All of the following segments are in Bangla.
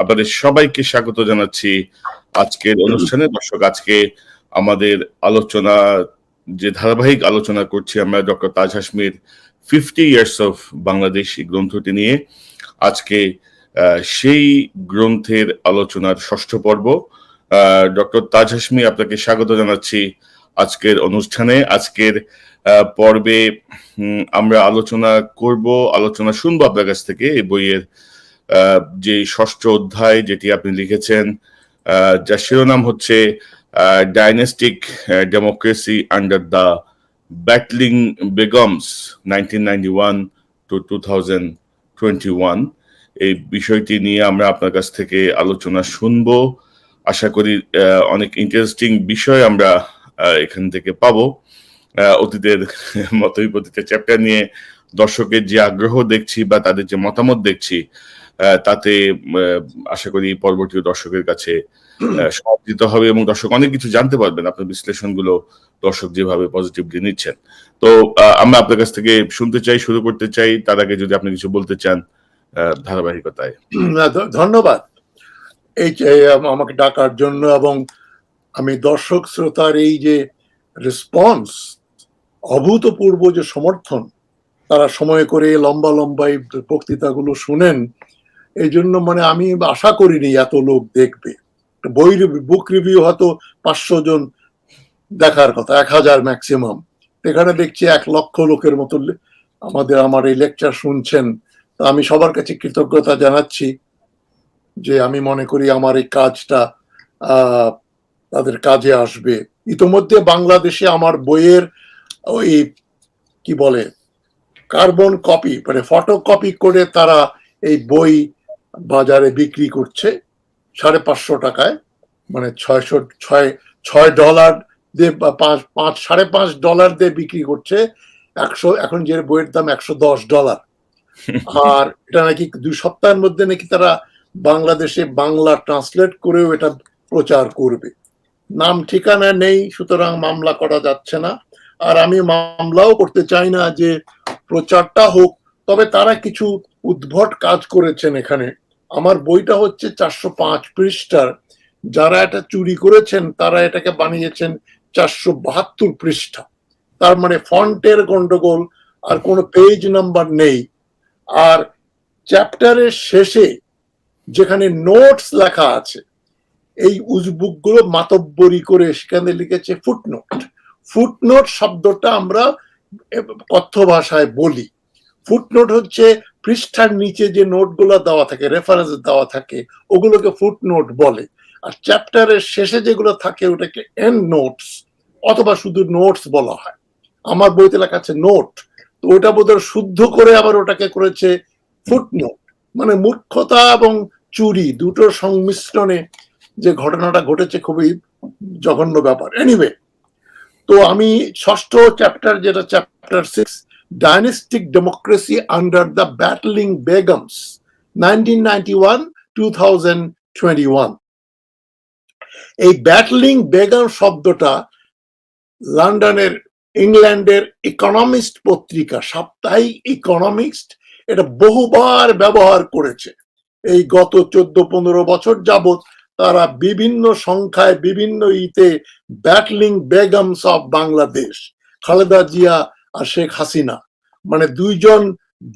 আপনাদের সবাইকে স্বাগত জানাচ্ছি আজকের অনুষ্ঠানে। দর্শক আজকে আমাদের আলোচনা যে ধারাবাহিক আলোচনা করছি আমরা ডক্টর তাজ হাসমির ফিফটি ইয়ার্স অফ বাংলাদেশ এই গ্রন্থটি নিয়ে। আজকে সেই গ্রন্থের আলোচনার ষষ্ঠ পর্ব। ডক্টর তাজ হাসমি আপনাকে স্বাগত জানাচ্ছি আজকের অনুষ্ঠানে। আজকের পর্বে আমরা আলোচনা করব আলোচনা শুনব আপনার কাছ থেকে এই বইয়ের আহ, যে ষষ্ঠ অধ্যায় যেটি আপনি লিখেছেন যার শিরোনাম হচ্ছে dynastic democracy under the battling begums nineteen ninety one to two thousand twenty one এই বিষয়টি নিয়ে আমরা আপনার কাছ থেকে আলোচনা শুনব। আশা করি অনেক ইন্টারেস্টিং বিষয় আমরা এখান থেকে পাব। অতীতের মতোই প্রতিটা চ্যাপ্টার নিয়ে দর্শকের যে আগ্রহ দেখছি বা তাদের যে মতামত দেখছি তাতে আশা করি পরবর্তী দর্শকের কাছে সমাদৃত হবে এবং দর্শক অনেক কিছু জানতে পারবেন আপনার বিশ্লেষণগুলো দর্শক যেভাবে পজিটিভলি নিচ্ছেন। তো আমরা আপনার কাছ থেকে শুনতে চাই, শুরু করতে চাই, তার আগে যদি আপনি কিছু বলতে চান ধারাবাহিকতায়। ধন্যবাদ। এই আমাকে ডাকার জন্য এবং আমি দর্শক শ্রোতার এই যে রেসপন্স অভূতপূর্ব যে সমর্থন, তারা সময় করে লম্বা লম্বা এই বক্তৃতাগুলো শুনেন এই জন্য মানে আমি আশা করিনি এত লোক দেখবে। বই বুক রিভিউ হয়তো পাঁচশো জন দেখার কথা, এক হাজার ম্যাক্সিমাম এখানে দেখছি এক লক্ষ লোকের মতো আমাদের, আমার এই লেকচার শুনছেন। তা আমি সবার কাছে কৃতজ্ঞতা জানাচ্ছি যে আমি মনে করি আমার এই কাজটা তাদের কাজে আসবে। ইতোমধ্যে বাংলাদেশে আমার বইয়ের ওই কি বলে কার্বন কপি মানে ফটো কপি করে তারা এই বই বাজারে বিক্রি করছে সাড়ে পাঁচশো টাকায় মানে ছয়শো, ছয় ছয় ডলার দিয়ে পাঁচ পাঁচ, সাড়ে পাঁচ ডলার দিয়ে বিক্রি করছে একশো, এখন যে বইয়ের দাম একশো দশ ডলার। আর এটা নাকি দুই সপ্তাহের মধ্যে নাকি তারা বাংলাদেশে বাংলা ট্রান্সলেট করেও এটা প্রচার করবে। নাম ঠিকানা নেই, সুতরাং মামলা করা যাচ্ছে না। আর আমি মামলাও করতে চাই না যে প্রচারটা হোক, তবে তারা কিছু উদ্ভট কাজ করেছেন এখানে। আমার বইটা হচ্ছে চারশো পাঁচ পৃষ্ঠার। যারা এটা চুরি করেছেন, তারা এটাকে বানিয়েছেন চারশো বাহাত্তর পৃষ্ঠা। তার মানে ফন্টের গন্ডগোল আর কোনো পেজ নাম্বার নেই। আর চ্যাপ্টারের শেষে যেখানে নোটস লেখা আছে, এই উজবুকগুলো মাতব্বরি করে সেখানে লিখেছে ফুটনোট। ফুটনোট শব্দটা আমরা কথ্য ভাষায় বলি। ফুটনোট হচ্ছে পৃষ্ঠার নিচে যে নোটগুলো দেওয়া থাকে রেফারেন্স দেওয়া থাকে, ওগুলোকে ফুট নোট বলে। আর চ্যাপ্টারের শেষে যেগুলো থাকে, ওটাকে এন্ড নোটস অথবা শুধু নোটস বলা হয়। আমার বইতে লেখা আছে নোট তো ওটা বোধহয় শুদ্ধ করে আবার ওটাকে করেছে ফুট নোট মানে মূর্খতা এবং চুরি দুটোর সংমিশ্রণে যে ঘটনাটা ঘটেছে খুবই জঘন্য ব্যাপার। এনিওয়ে তো আমি ষষ্ঠ চ্যাপ্টার যেটা chapter six begums nineteen ninety one two thousand twenty one এই ব্যাটলিং বেগম শব্দটা লন্ডনের ইংল্যান্ডের ইকোনমিস্ট পত্রিকা, সাপ্তাহিক ইকোনমিক্সট এটা বহুবার ব্যবহার করেছে। এই গত চোদ্দ পনেরো বছর যাবত তারা বিভিন্ন সংখ্যায় বিভিন্ন ইতে ব্যাটলিং বেগমস অফ বাংলাদেশ খালেদা জিয়া আর শেখ হাসিনা। মানে দুইজন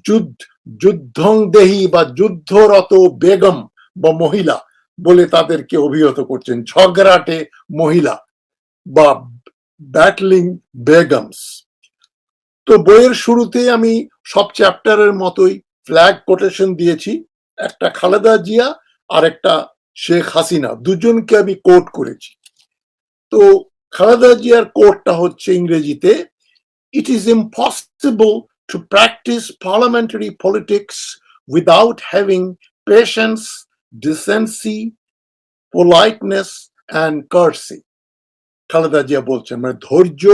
যুদ্ধ, যুদ্ধং দেহি বা যুদ্ধরত বেগম বা মহিলা বলে তাদেরকে অভিহত করছেন। ঝগড়াটে মহিলা বা ব্যাটলিং বেগমস তো বইয়ের শুরুতে আমি সব চ্যাপ্টারের মতোই ফ্ল্যাগ কোটেশন দিয়েছি। একটা খালেদা জিয়া আর একটা শেখ হাসিনা। দুজনকে আমি কোট করেছি। তো খালেদা জিয়ার কোটটা হচ্ছে ইংরেজিতে it is impossible to practise parliamentary politics without having patience decency politeness and courtesy Khaleda Zia বলছেন মানে ধৈর্য,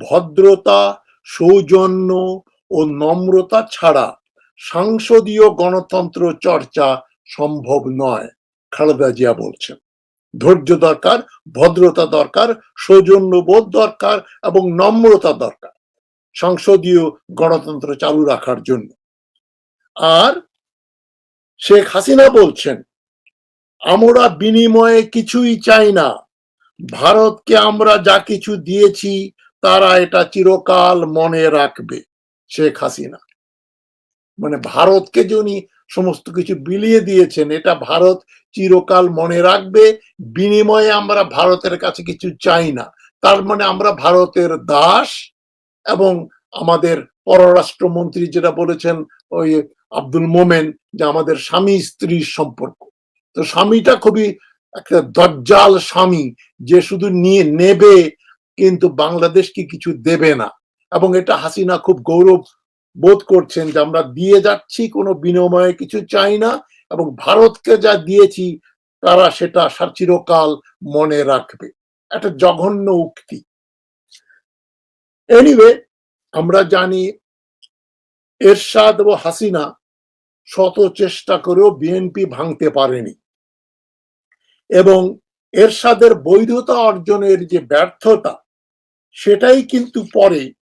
ভদ্রতা, সৌজন্য ও নম্রতা ছাড়া সাংসদীয় গণতন্ত্র চর্চা সম্ভব নয়, খালেদা জিয়া বলছেন। ধৈর্য দরকার, ভদ্রতা দরকার, সৌজন্যবোধ দরকার এবং নম্রতা দরকার। সংসদীয় গণতন্ত্র চালু রাখার জন্য। আর শেখ হাসিনা বলছেন, আমরা বিনিময়ে কিছুই চাই না। ভারতকে আমরা যা কিছু দিয়েছি, তারা এটা চিরকাল মনে রাখবে। শেখ হাসিনা। মানে ভারতকে যিনি সমস্ত কিছু বিলিয়ে দিয়েছেন, এটা ভারত চিরকাল মনে রাখবে। বিনিময়ে আমরা ভারতের কাছে কিছু চাই না। তার মানে আমরা ভারতের দাস। এবং আমাদের পররাষ্ট্রমন্ত্রী যেটা বলেছেন, ওই আব্দুল মোমেন, যে আমাদের স্বামী স্ত্রীর সম্পর্ক। তো স্বামীটা খুবই একটা দজ্জাল স্বামী, যে শুধু নিয়ে নেবে, কিন্তু বাংলাদেশকে কিছু দেবে না। এবং এটা হাসিনা খুব গৌরব বোধ করছেন যে আমরা দিয়ে যাচ্ছি, কোনো বিনিময়ে কিছু চাই না, এবং ভারতকে যা দিয়েছি, তারা সেটা চিরকাল মনে রাখবে। একটা জঘন্য উক্তি। এনিওয়ে আমরা জানি এরশাদ ও হাসিনা শত চেষ্টা করেও বিএনপি ভাঙতে পারেনি। এবং এরশাদের বৈধতা অর্জনের যে ব্যর্থতা, সেটাই কিন্তু পরে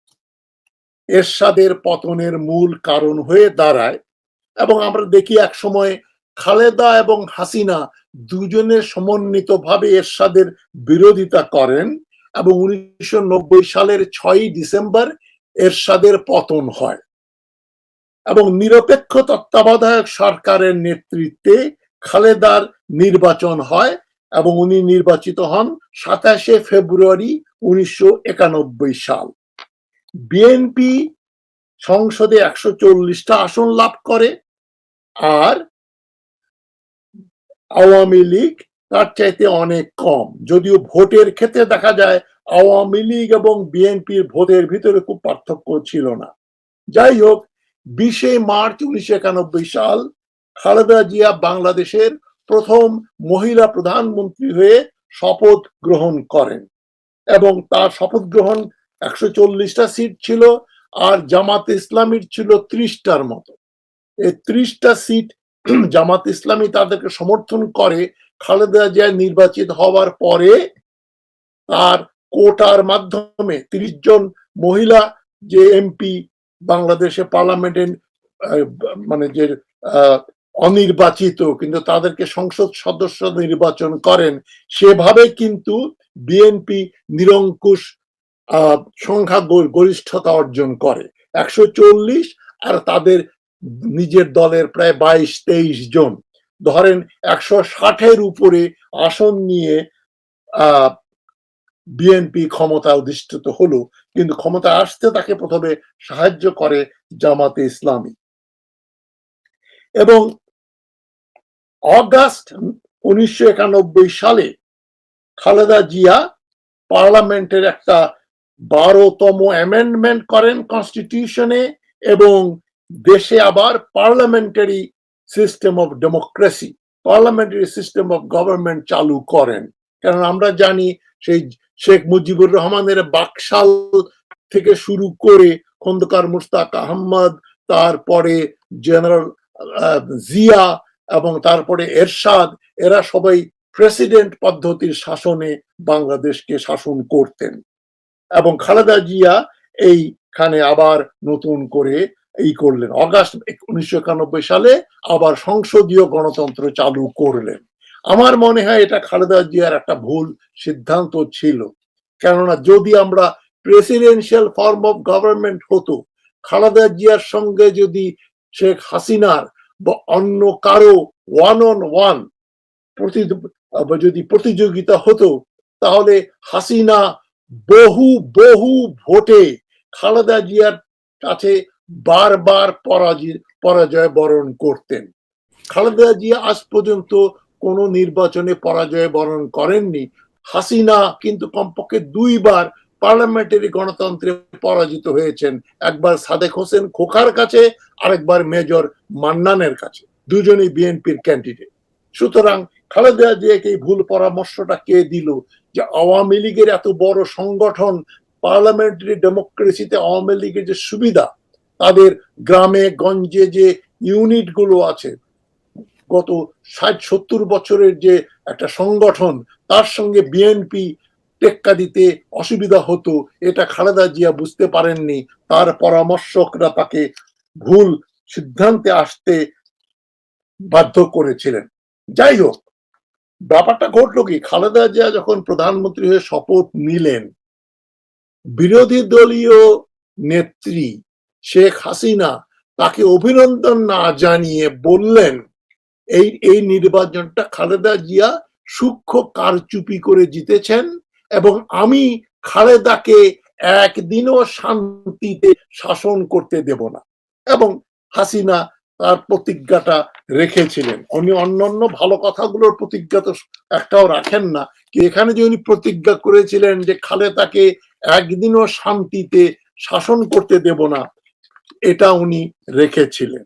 এরশাদের পতনের মূল কারণ হয়ে দাঁড়ায়। এবং আমরা দেখি এক সময় খালেদা এবং হাসিনা দুজনে সমন্বিতভাবে এরশাদের বিরোধিতা করেন। এবং উনিশশো নব্বই সালের ছয়ই ডিসেম্বর এরশাদের পতন হয়। এবং নিরপেক্ষ তত্ত্বাবধায়ক সরকারের নেতৃত্বে খালেদার নির্বাচন হয় এবং উনি নির্বাচিত হন সাতাশে ফেব্রুয়ারি উনিশশো একানব্বই সাল। বিএনপি সংসদে একশো চল্লিশটা আসন লাভ করে আর আওয়ামী লীগ তার চাইতে অনেক কম। যদিও ভোটের ক্ষেত্রে দেখা যায়, আওয়ামী লীগ এবং বিএনপির ভোটের ভিতরে খুব পার্থক্য ছিল না। যাই হোক, বিশে মার্চ উনিশশো একানব্বই সাল খালেদা জিয়া বাংলাদেশের প্রথম মহিলা প্রধানমন্ত্রী হয়ে শপথ গ্রহণ করেন এবং তার শপথ গ্রহণ একশো চল্লিশটা সিট ছিল আর জামাত ইসলামীর ছিল ত্রিশটার মতো। এই ত্রিশটা সিট জামাত ইসলামী তাদেরকে সমর্থন করে খালেদা জিয়া নির্বাচিত হওয়ার পরে তার কোটার মাধ্যমে তিরিশ জন মহিলা যে এমপি বাংলাদেশে পার্লামেন্টে মানে যে অনির্বাচিত কিন্তু তাদেরকে সংসদ সদস্য নির্বাচন করেন, সেভাবে কিন্তু বিএনপি নিরঙ্কুশ সংখ্যা গরিষ্ঠতা অর্জন করে। একশো চল্লিশ আর তাদের নিজের দলের প্রায় বাইশ, তেইশ জন। ধরেন একশো ষাটের উপরে আসন নিয়ে বিএনপি ক্ষমতা অধিষ্ঠিত হলো, কিন্তু ক্ষমতা আসতে তাকে প্রথমে সাহায্য করে জামাতে ইসলামী। এবং অগাস্ট উনিশশো একানব্বই সালে খালেদা জিয়া পার্লামেন্টের একটা বারোতম অ্যামেন্ডমেন্ট করেন কনস্টিটিউশনে এবং দেশে আবার parliamentary system of democracy parliamentary system of government চালু করেন। কারণ আমরা জানি সেই শেখ মুজিবুর রহমানের বাকশাল থেকে শুরু করে খন্দকার মুস্তাক আহমদ, তারপরে জেনারেল জিয়া এবং তারপরে এরশাদ, এরা সবাই প্রেসিডেন্ট পদ্ধতির শাসনে বাংলাদেশকে শাসন করতেন। এবং খালেদা জিয়া এইখানে আবার নতুন করে এই করলেন। অগাস্ট উনিশশো একানব্বই সালে আবার সংসদীয় গণতন্ত্র চালু করলেন। আমার মনে হয় এটা খালেদা জিয়ার একটা ভুল সিদ্ধান্ত ছিল। কেননা যদি আমরা প্রেসিডেন্সিয়াল ফর্ম অফ গভর্নমেন্ট হতো, খালেদা জিয়ার সঙ্গে যদি শেখ হাসিনার বা অন্য কারও ওয়ান অন ওয়ান যদি প্রতিযোগিতা হতো, তাহলে হাসিনা বহু বহু ভোটে খালেদা জিয়ার কাছে বারবার পরাজয় বরণ করতেন। খালেদা জিয়া আজ পর্যন্ত কোন নির্বাচনে পরাজয় বরণ করেননি। হাসিনা কিন্তু কমপক্ষে দুইবার পার্লামেন্টারি গণতন্ত্রে পরাজিত হয়েছেন। একবার সাদেক হোসেন খোকার কাছে, আরেকবার মেজর মান্নানের কাছে। দুজনেই বিএনপির ক্যান্ডিডেট সুতরাং খালেদা জিয়াকে এই ভুল পরামর্শটা কে দিল? যে আওয়ামী লীগের এত বড় সংগঠন, পার্লামেন্টারি ডেমোক্রেসিতে আওয়ামী লীগের যে সুবিধা তাদের গ্রামে, গঞ্জে যে ইউনিটগুলো আছে, গত ষাট, সত্তর বছরের যে একটা সংগঠন, তার সঙ্গে বিএনপি টেক্কা দিতে অসুবিধা হতো, এটা খালেদা জিয়া বুঝতে পারেননি। তার পরামর্শকরা তাকে ভুল সিদ্ধান্তে আসতে বাধ্য করেছিলেন। যাই হোক, ব্যাপারটা ঘটলো কি? খালেদা জিয়া যখন প্রধানমন্ত্রী হয়ে শপথ নিলেন, বিরোধী দলীয় নেত্রী শেখ হাসিনা তাকে অভিনন্দন না জানিয়ে বললেন, এই এই নির্বাচনটা খালেদা জিয়া সূক্ষ্ম কারচুপি করে জিতেছেন এবং আমি খালেদাকে একদিনও শান্তিতে শাসন করতে দেব না। এবং হাসিনা তার প্রতিজ্ঞাটা রেখেছিলেন। উনি অন্যান্য ভালো কথাগুলোর প্রতিজ্ঞা তো একটাও রাখেন না কি এখানে যে উনি প্রতিজ্ঞা করেছিলেন যে খালেদাকে একদিনও শান্তিতে শাসন করতে দেব না এটা উনি রেখেছিলেন।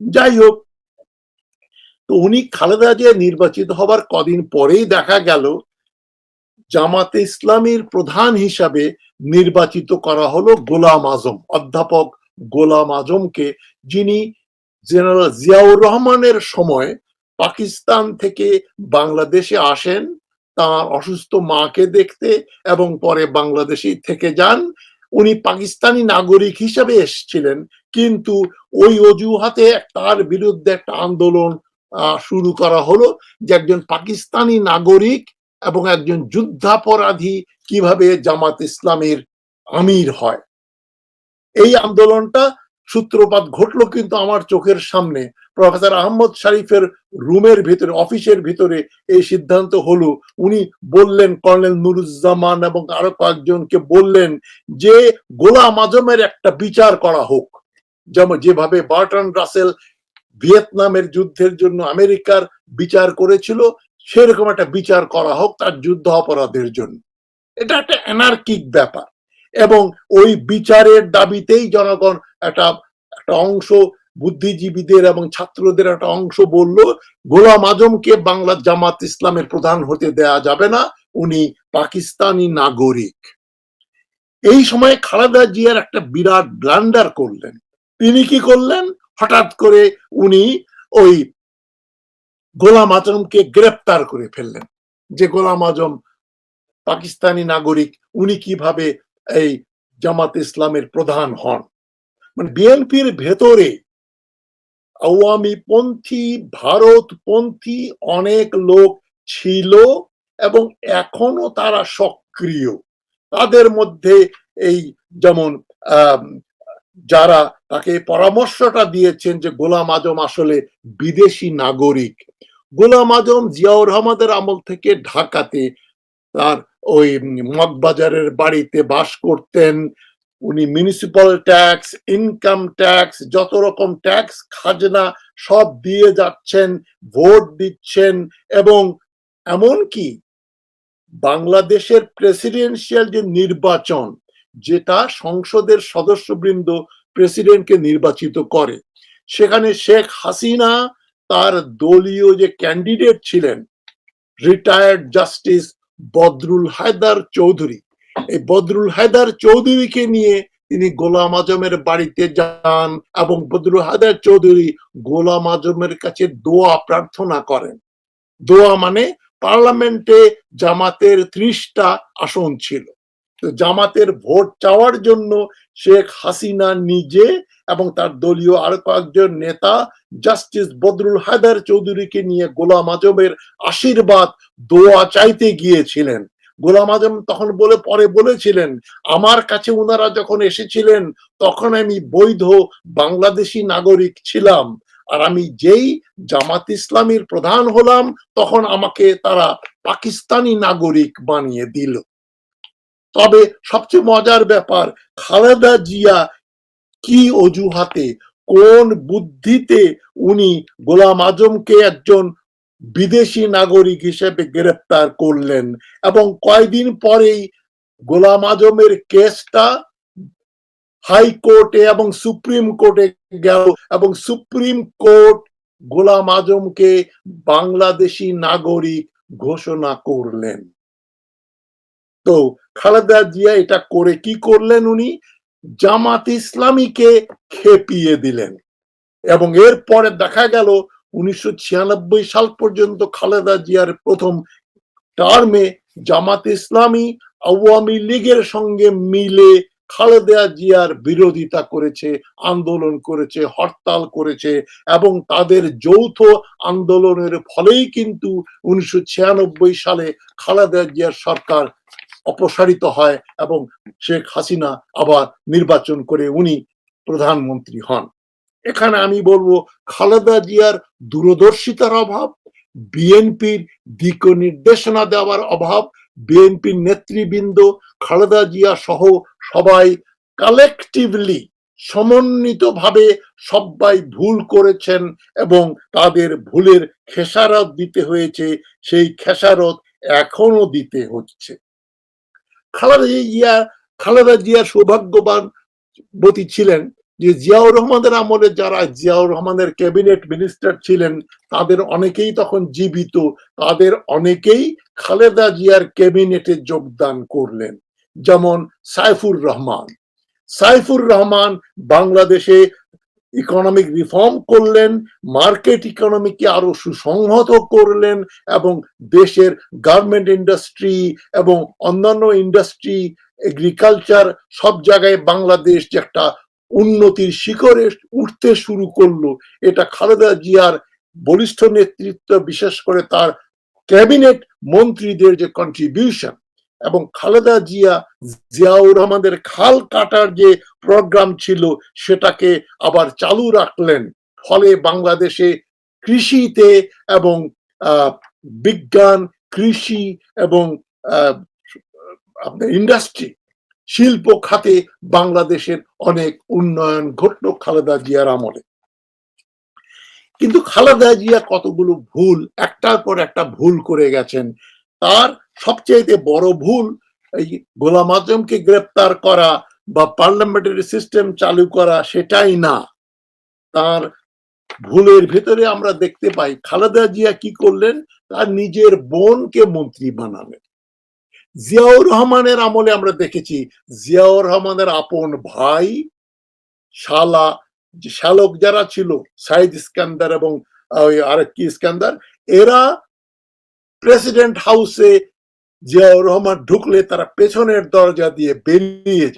যাই হোক, তো উনি খালেদা জিয়া নির্বাচিত হবার কদিন পরেই দেখা গেল, জামাতে ইসলামীর প্রধান হিসাবে নির্বাচিত করা হলো গোলাম আজম, অধ্যাপক গোলাম আজমকে, যিনি জেনারেল জিয়াউর রহমানের সময় পাকিস্তান থেকে বাংলাদেশে আসেন, তার অসুস্থ মাকে দেখতে এবং পরে বাংলাদেশেই থেকে যান উনি পাকিস্তানি নাগরিক হিসাবে এসেছিলেন, কিন্তু ওই অজুহাতে তার বিরুদ্ধে একটা আন্দোলন শুরু করা হলো যে একজন পাকিস্তানি নাগরিক এবং একজন যুদ্ধাপরাধী কীভাবে জামাত ইসলামের আমির হয়। এই আন্দোলনটা সূত্রপাত ঘটলো কিন্তু আমার চোখের সামনে। প্রফেসর আহমদ শরীফের রুমের ভিতরে, অফিসের ভিতরে এই সিদ্ধান্ত হলো। উনি বললেন, কর্নেল নুরুজ্জামান এবং আরও কয়েকজনকে বললেন যে, গোলাম আজমের একটা বিচার করা হোক। যেমন যেভাবে বার্টন রাসেল ভিয়েতনামের যুদ্ধের জন্য আমেরিকার বিচার করেছিল, সেরকম একটা বিচার করা হোক তার যুদ্ধ অপরাধের জন্য। এটা একটা অ্যানার্কিক ব্যাপার। এবং ওই বিচারের দাবিতেই জনগণ একটা একটা অংশ বুদ্ধিজীবীদের এবং ছাত্রদের একটা অংশ বলল, গোলাম আজমকে বাংলা জামাত ইসলামের প্রধান হতে দেয়া যাবে না, উনি পাকিস্তানি নাগরিক। এই সময় খালেদা জিয়ার একটা বিরাট ব্লান্ডার করলেন। তিনি কি করলেন? হঠাৎ করে উনি ওই গোলাম আজমকে গ্রেপ্তার করে ফেললেন। যে গোলাম আজম পাকিস্তানি নাগরিক, উনি কীভাবে এই জামাত ইসলামের প্রধান হন? মানে বিএনপির ভেতরে আওয়ামী পন্থী, ভারতপন্থী অনেক লোক ছিল এবং এখনও তারা সক্রিয়। তাদের মধ্যে এই যেমন যারা তাকে পরামর্শটা দিয়েছেন যে গোলাম আজম আসলে বিদেশি নাগরিক। গোলাম আজম জিয়াউর রহমানের আমল থেকে ঢাকাতে তার ওই মগবাজারের বাড়িতে বাস করতেন। উনি মিউনিসিপাল ট্যাক্স ইনকাম ট্যাক্স যত রকম ট্যাক্স খাজনা সব দিয়ে যাচ্ছেন, ভোট দিচ্ছেন এবং এমনকি বাংলাদেশের প্রেসিডেন্সিয়াল যে নির্বাচন, যেটা সংসদের সদস্যবৃন্দ প্রেসিডেন্টকে নির্বাচিত করে, সেখানে শেখ হাসিনা তার দলীয় যে ক্যান্ডিডেট ছিলেন রিটায়ার্ড জাস্টিস বদরুল হায়দার চৌধুরী। এই বদরুল হায়দার চৌধুরীকে নিয়ে তিনি গোলাম আজমের বাড়িতে যান এবং বদরুল হায়দার চৌধুরী গোলাম আজমের কাছে দোয়া প্রার্থনা করেন। দোয়া মানে পার্লামেন্টে জামাতের ত্রিশটা আসন ছিল। জামাতের ভোট চাওয়ার জন্য শেখ হাসিনা নিজে এবং তার দলীয় আরও কয়েকজন নেতা জাস্টিস বদরুল হায়দার চৌধুরীকে নিয়ে গোলাম আজমের আশীর্বাদ দোয়া চাইতে গিয়েছিলেন। গোলাম আজম তখন বলে, পরে বলেছিলেন, আমার কাছে ওনারা যখন এসেছিলেন, তখন আমি বৈধ বাংলাদেশি নাগরিক ছিলাম। আর আমি যেই জামাত ইসলামীর প্রধান হলাম, তখন আমাকে তারা পাকিস্তানি নাগরিক বানিয়ে দিল। তবে সবচেয়ে মজার ব্যাপার, খালেদা জিয়া কি অজুহাতে, কোন বুদ্ধিতে উনি গোলাম আজমকে একজন বিদেশি নাগরিক হিসেবে গ্রেপ্তার করলেন এবং কয়দিন পরেই গোলাম আজমের কেসটা হাইকোর্টে এবং সুপ্রিম কোর্টে গেল এবং সুপ্রিম কোর্ট গোলাম আজমকে বাংলাদেশি নাগরিক ঘোষণা করলেন। তো খালেদা জিয়া এটা করে কি করলেন উনি? জামাত ইসলামীকে খেপিয়ে দিলেন এবং এরপরে দেখা গেল উনিশশো ছিয়ানব্বই সাল পর্যন্ত খালেদা জিয়ার প্রথম টার্মে জামাত ইসলামী আওয়ামী লীগের সঙ্গে মিলে খালেদা জিয়ার বিরোধিতা করেছে, আন্দোলন করেছে, হরতাল করেছে এবং তাদের যৌথ আন্দোলনের ফলেই কিন্তু উনিশশো ছিয়ানব্বই সালে খালেদা জিয়ার সরকার অপসারিত হয় এবং শেখ হাসিনা আবার নির্বাচন করে উনি প্রধানমন্ত্রী হন। এখানে আমি বলব খালেদা জিয়ার দূরদর্শিতার অভাব, বিএনপির দিক নির্দেশনা দেওয়ার অভাব, বিএনপির নেতৃবৃন্দ, খালেদা জিয়া সহ সবাই কালেকটিভলি সমন্বিতভাবে সবাই ভুল করেছেন এবং তাদের ভুলের খেসারত দিতে হয়েছে, সেই খেসারত এখনও দিতে হচ্ছে। খালেদা জিয়া খালেদা জিয়া সৌভাগ্যবান বতী ছিলেন যে জিয়াউর রহমানের আমলে যারা জিয়াউর রহমানের ক্যাবিনেট মিনিস্টার ছিলেন, তাদের অনেকেই তখন জীবিত, তাদের অনেকেই খালেদা জিয়ার ক্যাবিনেটে যোগদান করলেন। যেমন সাইফুর রহমান। সাইফুর রহমান বাংলাদেশে ইকোনমিক রিফর্ম করলেন মার্কেট ইকোনমিকে আরও সুসংহত করলেন এবং দেশের গার্মেন্ট ইন্ডাস্ট্রি এবং অন্যান্য ইন্ডাস্ট্রি এগ্রিকালচার সব জায়গায় বাংলাদেশ যে একটা উন্নতির শিখরে উঠতে শুরু করল। এটা খালেদা জিয়ার বলিষ্ঠ নেতৃত্ব, বিশেষ করে তার ক্যাবিনেট মন্ত্রীদের যে কন্ট্রিবিউশন এবং খালেদা জিয়া, জিয়াউর রহমানের খাল কাটার যে প্রোগ্রাম ছিল, সেটাকে আবার চালু রাখলেন। ফলে বাংলাদেশে কৃষিতে এবং বিজ্ঞান, কৃষি এবং ইন্ডাস্ট্রি শিল্প খাতে বাংলাদেশের অনেক উন্নয়ন ঘটল খালেদা জিয়ার আমলে। কিন্তু খালেদা জিয়া কতগুলো ভুল, একটার পর একটা ভুল করে গেছেন। তার সবচেয়ে বড় ভুল, এই গোলাম আজমকে গ্রেপ্তার করা বা পার্লামেন্টারি সিস্টেম চালু করা সেটাই না। তার ভুলের ভেতরে আমরা দেখতে পাই, খালেদা জিয়া কি করলেন? তার নিজের বোনকে মন্ত্রী বানালেন। জিয়াউর রহমানের আমলে আমরা দেখেছি, জিয়াউর রহমানের আপন ভাই, শালা, শালক যারা ছিল, সাইদ ইস্কান্দার এবং আরেক কি ইস্কান্দার, এরা প্রেসিডেন্ট হাউসে জিয়াউর রহমান ঢুকলে তারা পেছনের দরজা দিয়ে বেরিয়ে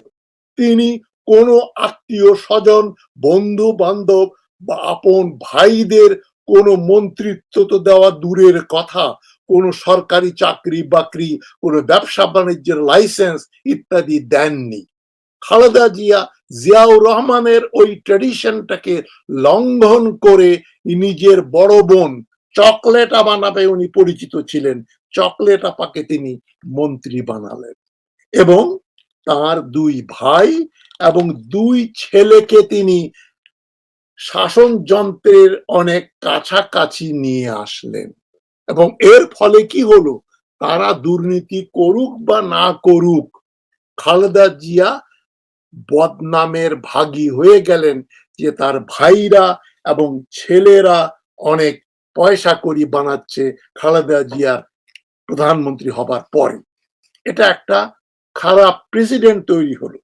তিনি কোনো আত্মীয় স্বজন, বন্ধু বান্ধব বা আপন ভাইদের কোনো মন্ত্রিত্ব তো দেওয়া দূরের কথা কোনো সরকারি চাকরি, বাকরি, কোনো ব্যবসা বাণিজ্যের লাইসেন্স ইত্যাদি দেননি। খালেদা জিয়া জিয়াউর রহমানের ওই ট্রেডিশনটাকে লঙ্ঘন করে নিজের বড় বোন চকলেট বানাবে উনি পরিচিত ছিলেন। চকলেট আপাকে তিনি মন্ত্রী বানালেন। এবং তার দুই ভাই এবং দুই ছেলেকে তিনি শাসন যন্ত্রের অনেক কাছাকাছি নিয়ে আসলেন। এবং এর ফলে কি হলো? তারা দুর্নীতি করুক বা না করুক, খালেদা জিয়া বদনামের ভাগী হয়ে গেলেন যে তার ভাইরা এবং ছেলেরা অনেক পয়সা করি বানাচ্ছে খালেদা জিয়া প্রধানমন্ত্রী হবার পরে। এটা একটা খারাপ প্রেসিডেন্ট তৈরি হলো।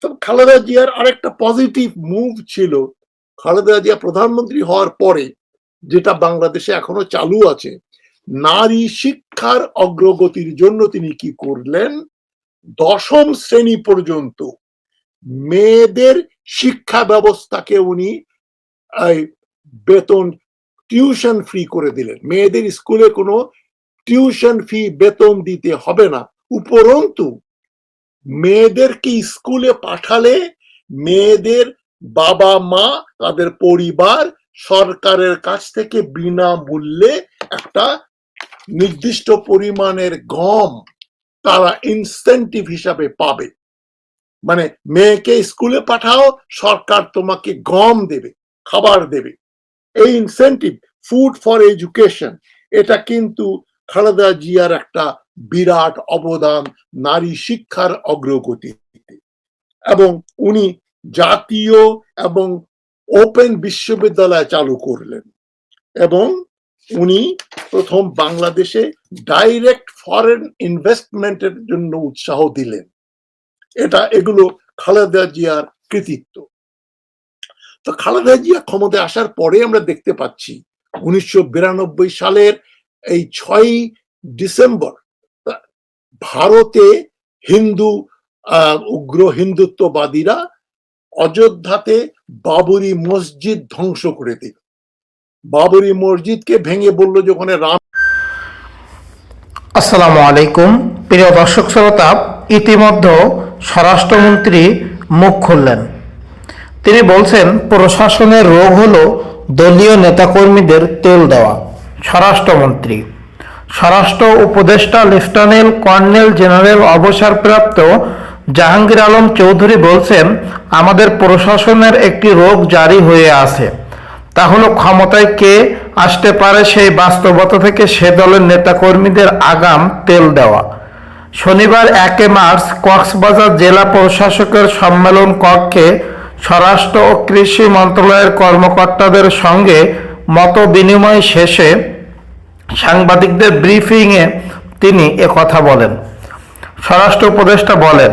তবে খালেদা জিয়ার আরেকটা পজিটিভ মুভ ছিল, খালেদা জিয়া প্রধানমন্ত্রী হওয়ার পরে যেটা বাংলাদেশে এখনও চালু আছে। নারী শিক্ষার অগ্রগতির জন্য তিনি কি করলেন? দশম শ্রেণি পর্যন্ত মেয়েদের শিক্ষা ব্যবস্থাকে উনি বেতন টিউশন ফ্রি করে দিলেন। মেয়েদের স্কুলে কোনো টিউশন ফি, বেতন দিতে হবে না। উপরন্তু, মেয়েদেরকে স্কুলে পাঠালে মেয়েদের বাবা মা তাদের পরিবার সরকারের কাছ থেকে বিনামূল্যে একটা নির্দিষ্ট পরিমাণের গম তারা ইনসেন্টিভ হিসাবে পাবে। মানে মেয়েকে স্কুলে পাঠাও, সরকার তোমাকে গম দেবে, খাবার দেবে। এই ইনসেন্টিভ ফুড ফর এডুকেশন এটা কিন্তু খালেদা জিয়ার একটা বিরাট অবদান নারী শিক্ষার অগ্রগতিতে। এবং উনি জাতীয় এবং ওপেন বিশ্ববিদ্যালয় চালু করলেন এবং উনি প্রথম বাংলাদেশে ডাইরেক্ট ফরেন ইনভেস্টমেন্টের জন্য উৎসাহ দিলেন। এটা এগুলো খালেদা জিয়ার কৃতিত্ব। তো খালেদা জিয়া ক্ষমতায় আসার পরে আমরা দেখতে পাচ্ছি, উনিশশো বিরানব্বই সালের এই ছয় ডিসেম্বর ভারতে হিন্দু উগ্র হিন্দুত্ববাদীরা অযোধ্যাতে বাবরি মসজিদ ধ্বংস করে দিল। বাবরি মসজিদকে ভেঙে বলল যে ওখানে রাম আসসালামু আলাইকুম। প্রিয় দর্শক শ্রোতা, ইতিমধ্যে স্বরাষ্ট্রমন্ত্রী মুখ খুললেন। তিনি বলছেন, প্রশাসনের রোগ হলো দলীয় নেতাকর্মীদের তেল দেওয়া। স্বরাষ্ট্রমন্ত্রী, স্বরাষ্ট্র উপদেষ্টা লেফটেন্যান্ট কর্নেল জেনারেল অবসরপ্রাপ্ত জাহাঙ্গীর আলম চৌধুরী বলছেন, আমাদের প্রশাসনের একটি রোগ জারি হয়ে আছে। তা হলো ক্ষমতায় কে আসতে পারে সেই বাস্তবতা থেকে সে দলের নেতাকর্মীদের আগাম তেল দেওয়া। শনিবার একে মার্চ কক্সবাজার জেলা প্রশাসকের সম্মেলন কক্ষে স্বরাষ্ট্র ও কৃষি মন্ত্রণালয়ের কর্মকর্তাদের সঙ্গে মত বিনিময় শেষে সাংবাদিকদের ব্রিফিংয়ে তিনি কথা বলেন। স্বরাষ্ট্র উপদেষ্টা বলেন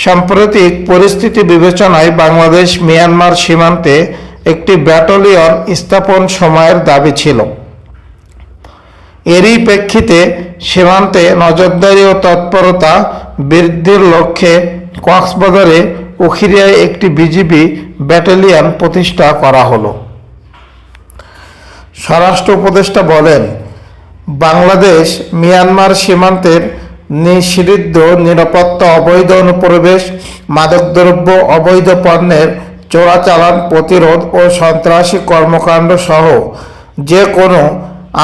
সাম্প্রতিক পরিস্থিতি বিবেচনায় বাংলাদেশ মিয়ানমার সীমান্তে একটি ব্যাটালিয়ন স্থাপন সময়ের দাবি ছিল। এরই প্রেক্ষিতে সীমান্তে নজরদারি ও তৎপরতা বৃদ্ধির লক্ষ্যে কক্সবাজারে উখিরিয়ায় একটি বিজিবি ব্যাটালিয়ন প্রতিষ্ঠা করা হলো। স্বরাষ্ট্র উপদেষ্টা বলেন, বাংলাদেশ মিয়ানমার সীমান্তের নিষিদ্ধ, নিরাপত্তা, অবৈধ অনুপ্রবেশ, মাদকদ্রব্য, অবৈধ পণ্যের চোরাচালান, প্রতিরোধ ও সন্ত্রাসী কর্মকাণ্ড সহ যে কোনো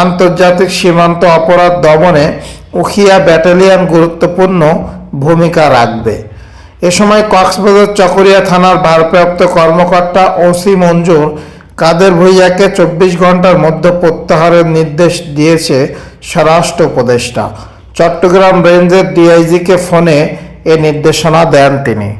আন্তর্জাতিক সীমান্ত অপরাধ দমনে উখিয়া ব্যাটালিয়ন গুরুত্বপূর্ণ ভূমিকা রাখবে। এ সময় কক্সবাজার চকরিয়া থানার ভারপ্রাপ্ত কর্মকর্তা ওসি মঞ্জুর কাদের ভুইয়াকে চব্বিশ ঘণ্টার মধ্যে প্রত্যাহারের নির্দেশ দিয়েছে স্বরাষ্ট্র উপদেষ্টা। চট্টগ্রাম রেঞ্জের ডিআইজিকে ফোনে এ নির্দেশনা দেন তিনি।